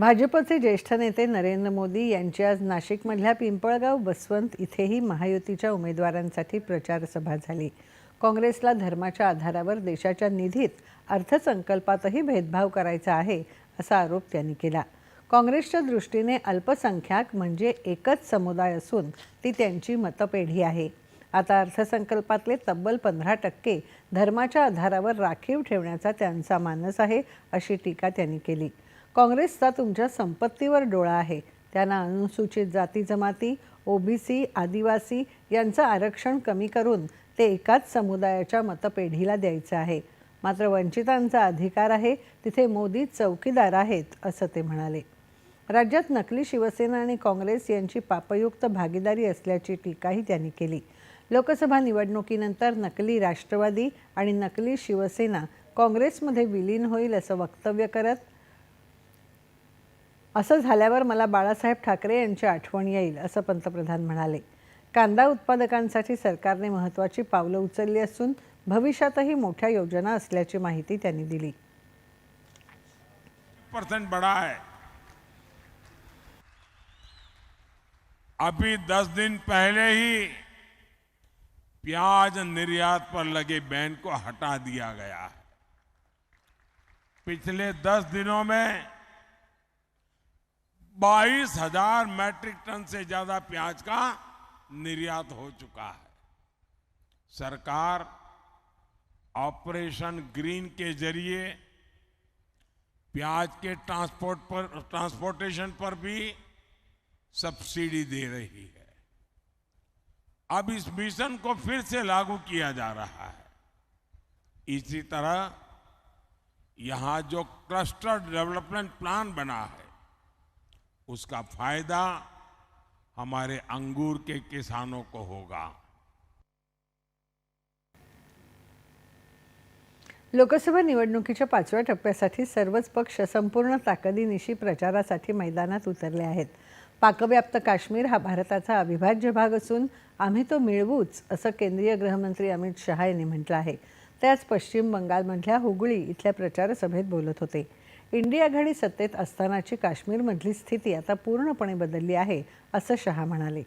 भाजपचे ज्येष्ठ नेते नरेंद्र मोदी यांची आज नाशिकमधल्या पिंपळगाव बसवंत इथेही महायुतीच्या उमेदवारांसाठी प्रचारसभा झाली. काँग्रेसला धर्माच्या आधारावर देशाच्या निधीत अर्थसंकल्पातही भेदभाव करायचा आहे असा आरोप त्यांनी केला. काँग्रेसच्या दृष्टीने अल्पसंख्याक म्हणजे एकच समुदाय असून ती त्यांची मतपेढी आहे. आता अर्थसंकल्पातले तब्बल पंधरा टक्के धर्माच्या आधारावर राखीव ठेवण्याचा त्यांचा मानस आहे अशी टीका त्यांनी केली. काँग्रेसचा तुमच्या संपत्तीवर डोळा आहे. त्यांना अनुसूचित जाती जमाती ओबीसी आदिवासी यांचं आरक्षण कमी करून ते एकाच समुदायाच्या मतपेढीला द्यायचं आहे. मात्र वंचितांचा अधिकार आहे तिथे मोदी चौकीदार आहेत असं ते म्हणाले. राज्यात नकली शिवसेना आणि काँग्रेस यांची पापयुक्त भागीदारी असल्याची टीकाही त्यांनी केली. लोकसभा निवडणुकीनंतर नकली राष्ट्रवादी आणि नकली शिवसेना काँग्रेसमध्ये विलीन होईल असं वक्तव्य करत असं झाल्यावर मला बाळासाहेब ठाकरे यांची आठवण येईल असं पंतप्रधान म्हणाले. कांदा उत्पादकांसाठी सरकारने महत्त्वाची पावलं उचलली असून भविष्यातही मोठ्या योजना असल्याची माहिती त्यांनी दिली. परसेंट बड़ा है अभी दस दिन पहले ही प्याज निर्यात पर लगे बैन को हटा दिया गया। है पिछले दस दिनों में बाईस हज़ार मैट्रिक टन से ज़्यादा प्याज का निर्यात हो चुका है। सरकार ऑपरेशन ग्रीन के ज़रिए प्याज के ट्रांसपोर्ट पर, ट्रांसपोर्टेशन पर भी सब्सिडी दे रही है। अब इस मिशन को फिर से लागू किया जा रहा है। इसी तरह यहाँ जो क्लस्टर डेवलपमेंट प्लान बना है उसका फायदा हमारे अंगूर के किसानों को होगा। लोकसभा निवडणुकीच्या पाचव्या टप्प्यासाठी सर्वच पक्ष संपूर्ण ताकदीनिशी प्रचारासाठी मैदानात उतरले आहेत. पाकव्याप्त काश्मीर हा भारताचा अविभाज्य भाग असून आम्ही तो मिळवूच असं केंद्रीय गृहमंत्री अमित शहा यांनी म्हटलं आहे. ते आज पश्चिम बंगालमधल्या हुगळी इथल्या प्रचारसभेत बोलत होते. इंडिया आघाडी सत्तेत असतानाची काश्मीरमधली स्थिती आता पूर्णपणे बदलली आहे असं शहा म्हणाले.